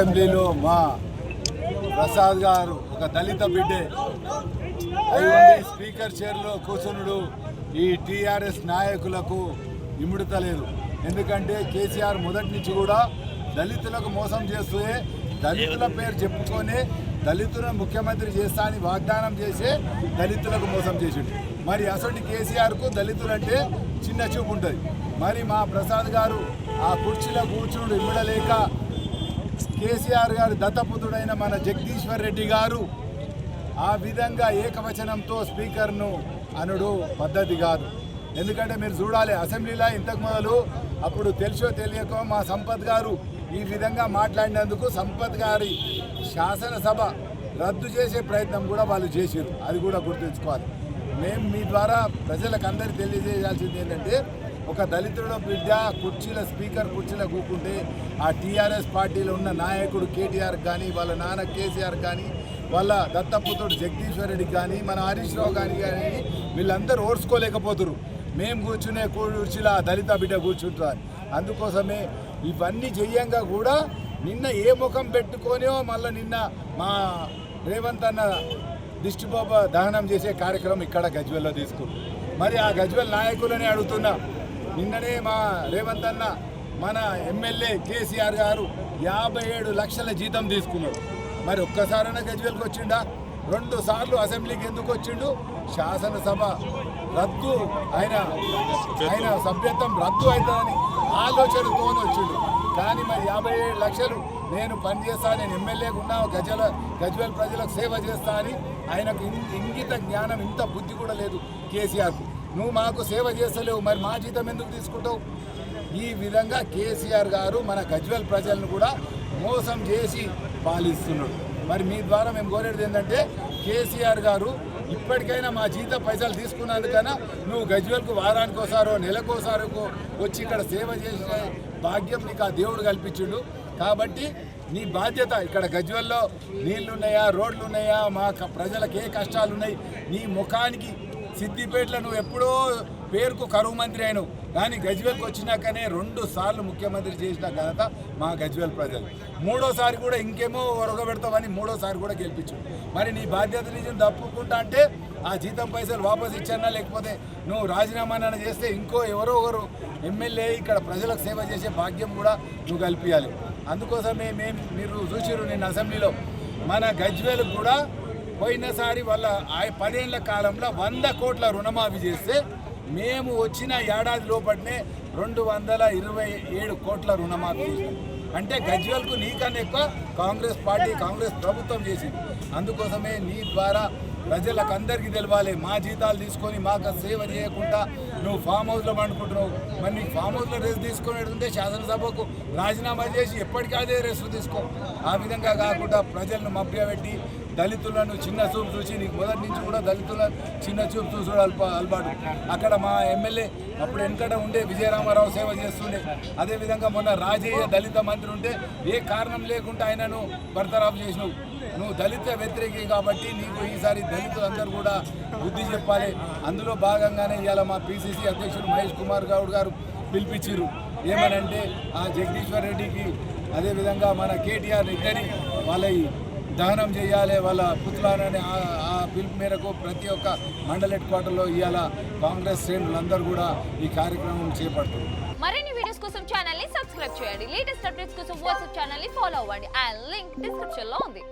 అసెంబ్లీలో మా ప్రసాద్ గారు ఒక దళిత బిడ్డే. స్పీకర్ చైర్లో కూర్చునుడు ఈ టీఆర్ఎస్ నాయకులకు ఇముడుతలేదు ఎందుకంటే కేసీఆర్ మొదటి నుంచి కూడా దళితులకు మోసం చేస్తూ దళితుల పేరు చెప్పుకొని దళితులను ముఖ్యమంత్రి చేస్తా అని వాగ్దానం చేసే దళితులకు మోసం చేసిండు. మరి అసలు కేసీఆర్కు దళితులంటే చిన్న చూపు ఉంటుంది మరి మా ప్రసాద్ గారు ఆ కుర్చీలో కూర్చుని ఇమ్మడలేక కేసీఆర్ గారు దత్తపుత్రుడైన మన జగదీశ్వర్ రెడ్డి గారు ఆ విధంగా ఏకవచనంతో స్పీకర్ను అనుడు పద్ధతి కాదు. ఎందుకంటే మీరు చూడాలి అసెంబ్లీలో ఇంతకు మొదలు అప్పుడు తెలుసో తెలియకో మా సంపత్ గారు ఈ విధంగా మాట్లాడినందుకు సంపత్ గారి శాసనసభ రద్దు చేసే ప్రయత్నం కూడా వాళ్ళు చేశారు. అది కూడా గుర్తుంచుకోవాలి. మేము మీ ద్వారా ప్రజలకు అందరికీ తెలియజేయాల్సింది ఏంటంటే ఒక దళితుడు బిడ్డ కుర్చీల స్పీకర్ కుర్చీలో కూకుంటే ఆ టీఆర్ఎస్ పార్టీలో ఉన్న నాయకుడు కేటీఆర్ కానీ వాళ్ళ నాన్న కేసీఆర్ కానీ వాళ్ళ దత్తపుత్రుడు జగదీశ్వర్ రెడ్డి కానీ మన హరీష్ రావు కానీ కానీ వీళ్ళందరూ ఓర్చుకోలేకపోతున్నారు మేము కూర్చునే కుర్చీలో దళిత బిడ్డ కూర్చుంటారు. అందుకోసమే ఇవన్నీ చెయ్యంగా కూడా నిన్న ఏ ముఖం పెట్టుకొనో మళ్ళీ నిన్న మా రేవంత్ అన్న దిష్టిబాబు దహనం చేసే కార్యక్రమం ఇక్కడ గజ్వెల్లో తీసుకుంది మరి ఆ గజ్వెల్ నాయకులని అడుగుతున్నా నిన్ననే మా రేవంత్ అన్న మన ఎమ్మెల్యే కేసీఆర్ గారు యాభై ఏడు లక్షల జీతం తీసుకున్నాడు. మరి ఒక్కసారైనా గజ్వేల్కి వచ్చిండా? రెండు సార్లు అసెంబ్లీకి ఎందుకు వచ్చిండు? శాసనసభ రద్దు ఆయన ఆయన సభ్యత్వం రద్దు అవుతుందని ఆలోచనతో వచ్చిండు. కానీ మరి యాభై ఏడు లక్షలు నేను పనిచేస్తా నేను ఎమ్మెల్యేగా ఉన్నా గజల గజ్వెల్ ప్రజలకు సేవ చేస్తా అని ఆయనకు ఇంగిత జ్ఞానం ఇంత బుద్ధి కూడా లేదు కేసీఆర్కు. నువ్వు మాకు సేవ చేస్తలేవు మరి మా జీతం ఎందుకు తీసుకుంటావు? ఈ విధంగా కేసీఆర్ గారు మన గజ్వెల్ ప్రజలను కూడా మోసం చేసి పాలిస్తున్నాడు. మరి మీ ద్వారా మేము కోరేది ఏంటంటే కేసీఆర్ గారు ఇప్పటికైనా మా జీత పైసలు తీసుకున్నందుకైనా నువ్వు గజ్వెల్కు వారానికోసారో నెలకోసారో వచ్చి ఇక్కడ సేవ చేసే భాగ్యం నీకు ఆ దేవుడు కల్పించిండు. కాబట్టి నీ బాధ్యత ఇక్కడ గజ్వెల్లో నీళ్ళున్నాయా రోడ్లు ఉన్నాయా మా క- ప్రజలకు ఏ కష్టాలు ఉన్నాయి నీ ముఖానికి సిద్దిపేటలో నువ్వు ఎప్పుడో పేరుకు కరువు మంత్రి అయినావు. కానీ గజ్వేల్కి వచ్చినాకనే రెండు సార్లు ముఖ్యమంత్రి చేసిన ఘనత మా గజ్వేల్ ప్రజలు. మూడోసారి కూడా ఇంకేమో ఒరగబెడతామని మూడోసారి కూడా గెలిపించు మరి నీ బాధ్యత నిజం తప్పుకుంటా అంటే ఆ జీతం పైసలు వాపస్ ఇచ్చానా లేకపోతే నువ్వు రాజీనామా చేస్తే ఇంకో ఎవరో ఒకరు ఎమ్మెల్యే ఇక్కడ ప్రజలకు సేవ చేసే భాగ్యం కూడా నువ్వు కల్పించాలి. అందుకోసమే మేము మీరు చూసిరు నేను అసెంబ్లీలో మన గజ్వేలకు కూడా పోయినసారి వాళ్ళ ఆ పదేళ్ళ కాలంలో వంద కోట్ల రుణమాఫీ చేస్తే మేము వచ్చిన ఏడాది లోపలనే రెండు వందల ఇరవై ఏడు కోట్ల రుణమాఫీ అంటే గజ్వేల్కు నీకన్నా ఎక్కువ కాంగ్రెస్ పార్టీ కాంగ్రెస్ ప్రభుత్వం చేసింది. అందుకోసమే నీ ద్వారా ప్రజలకు అందరికీ తెలవాలి. మా జీతాలు తీసుకొని మాకు సేవ చేయకుండా నువ్వు ఫామ్ హౌస్లో పండుకుంటున్నావు. మరి నీకు ఫామ్ హౌస్లో రెస్ట్ తీసుకునేటంటే శాసనసభకు రాజీనామా చేసి ఎప్పటికీ అదే రెస్ట్ తీసుకో. ఆ విధంగా కాకుండా ప్రజలను మభ్యపెట్టి దళితులను చిన్న చూపు చూసి నీకు మొదటి నుంచి కూడా దళితులను చిన్న చూపు చూసి అల్ప అలవాటు. అక్కడ మా ఎమ్మెల్యే అప్పుడు వెనకట ఉండే విజయరామారావు సేవ చేస్తుండే. అదేవిధంగా మొన్న రాజయ్య దళిత మంత్రి ఉంటే ఏ కారణం లేకుండా ఆయనను బర్తరాఫ్ చేసినావు. నువ్వు దళిత వ్యతిరేకి కాబట్టి నీకు ఈసారి దళితులందరూ కూడా బుద్ధి చెప్పాలి. అందులో భాగంగానే ఇవాళ మా పిసిసి అధ్యక్షుడు మహేష్ కుమార్ గౌడ్ గారు పిలిపించారు ఏమనంటే ఆ జగదీశ్వర్ రెడ్డికి అదేవిధంగా మన కేటీఆర్ ఇద్దరి వాళ్ళ దహనం చేయాలి వాళ్ళ పుత్రులని ఆ- ఆ పిలుపు మేరకు ప్రతి ఒక్క మండల హెడ్ క్వార్టర్లో ఇవాళ కాంగ్రెస్ శ్రేణులందరూ కూడా ఈ కార్యక్రమం చేపడుతున్నారు. మరిన్ని వీడియోస్ కోసం ఛానల్ని సబ్స్క్రైబ్ చేయండి. లేటెస్ట్ అప్డేట్స్ కోసం వాట్సాప్ ఛానల్ని ఫాలో అవ్వండి. అండ్ లింక్ డిస్క్రిప్షన్లో ఉంది.